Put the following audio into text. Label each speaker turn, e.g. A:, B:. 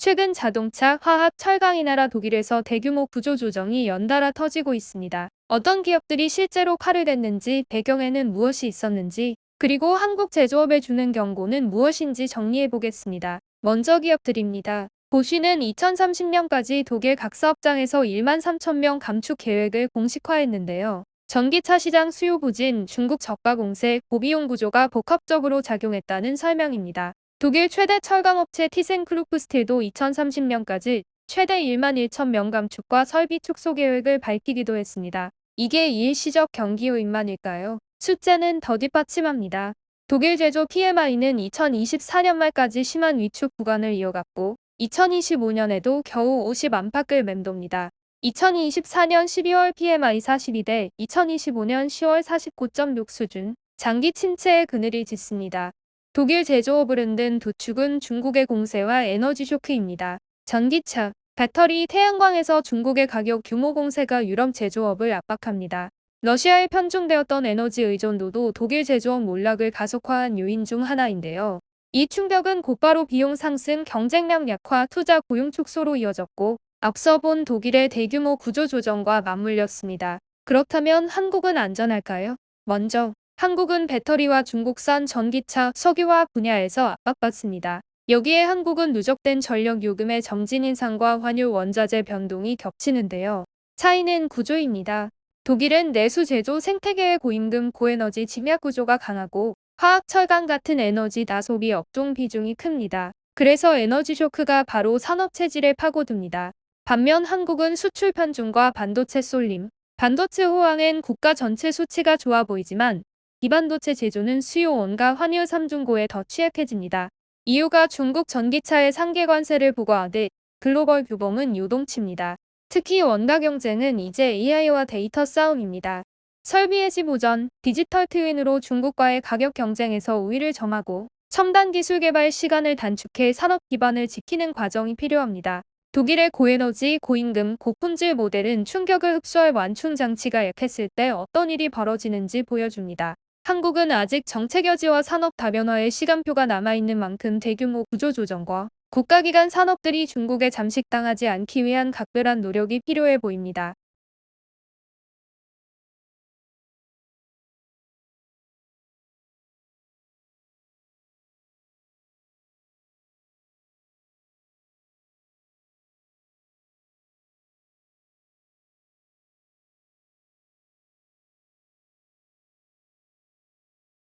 A: 최근 자동차, 화학, 철강이 나라 독일에서 대규모 구조조정이 연달아 터지고 있습니다. 어떤 기업들이 실제로 칼을 댔는지, 배경에는 무엇이 있었는지, 그리고 한국 제조업에 주는 경고는 무엇인지 정리해 보겠습니다. 먼저 기업들입니다. 보쉬는 2030년까지 독일 각 사업장에서 1만 3천 명 감축 계획을 공식화했는데요. 전기차 시장 수요 부진, 중국 저가 공세, 고비용 구조가 복합적으로 작용했다는 설명입니다. 독일 최대 철강업체 티센크루프 스틸도 2030년까지 최대 1만 1천 명 감축과 설비 축소 계획을 밝히기도 했습니다. 이게 일시적 경기 요인만일까요? 숫자는 더 뒷받침합니다. 독일 제조 PMI는 2024년 말까지 심한 위축 구간을 이어갔고 2025년에도 겨우 50 안팎을 맴돕니다. 2024년 12월 PMI 42대 2025년 10월 49.6 수준, 장기 침체의 그늘이 짙습니다. 독일 제조업을 흔든 두 축은 중국의 공세와 에너지 쇼크입니다. 전기차, 배터리, 태양광에서 중국의 가격 규모 공세가 유럽 제조업을 압박합니다. 러시아에 편중되었던 에너지 의존도도 독일 제조업 몰락을 가속화한 요인 중 하나인데요. 이 충격은 곧바로 비용 상승, 경쟁력 약화, 투자 고용 축소로 이어졌고 앞서 본 독일의 대규모 구조조정과 맞물렸습니다. 그렇다면 한국은 안전할까요? 먼저 한국은 배터리와 중국산 전기차, 석유화 분야에서 압박받습니다. 여기에 한국은 누적된 전력 요금의 정진 인상과 환율 원자재 변동이 겹치는데요. 차이는 구조입니다. 독일은 내수 제조 생태계의 고임금 고에너지 침약 구조가 강하고 화학 철강 같은 에너지 다소비 업종 비중이 큽니다. 그래서 에너지 쇼크가 바로 산업 체질에 파고듭니다. 반면 한국은 수출 편중과 반도체 쏠림, 반도체 호황엔 국가 전체 수치가 좋아 보이지만 비반도체 제조는 수요 원가 환율 3중고에 더 취약해집니다. 이유가 중국 전기차의 상계 관세를 부과하듯 글로벌 규범은 요동칩니다. 특히 원가 경쟁은 이제 AI와 데이터 싸움입니다. 설비의 지보전, 디지털 트윈으로 중국과의 가격 경쟁에서 우위를 점하고 첨단 기술 개발 시간을 단축해 산업 기반을 지키는 과정이 필요합니다. 독일의 고에너지, 고임금, 고품질 모델은 충격을 흡수할 완충 장치가 약했을 때 어떤 일이 벌어지는지 보여줍니다. 한국은 아직 정책 여지와 산업 다변화의 시간표가 남아있는 만큼 대규모 구조조정과 국가기관 산업들이 중국에 잠식당하지 않기 위한 각별한 노력이 필요해 보입니다.